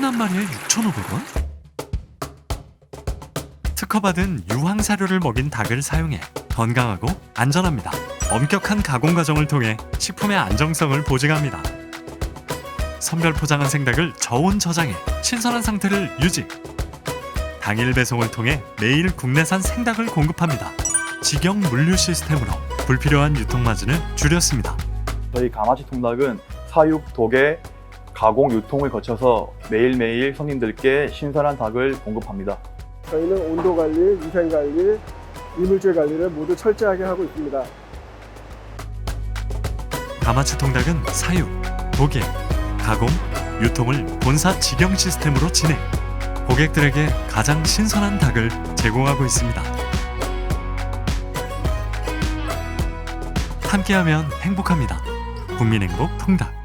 치킨 한 마리에 6,500원? 특허받은 유황 사료를 먹인 닭을 사용해 건강하고 안전합니다. 엄격한 가공 과정을 통해 식품의 안정성을 보증합니다. 선별 포장한 생닭을 저온 저장해 신선한 상태를 유지. 당일 배송을 통해 매일 국내산 생닭을 공급합니다. 직영 물류 시스템으로 불필요한 유통 마진을 줄였습니다. 저희 가마치 통닭은 사육, 도개, 가공, 유통을 거쳐서 매일매일 손님들께 신선한 닭을 공급합니다. 저희는 온도 관리, 위생 관리, 이물질 관리를 모두 철저하게 하고 있습니다. 가마츠 통닭은 사육, 도계, 가공, 유통을 본사 직영 시스템으로 진행. 고객들에게 가장 신선한 닭을 제공하고 있습니다. 함께하면 행복합니다. 국민행복 통닭.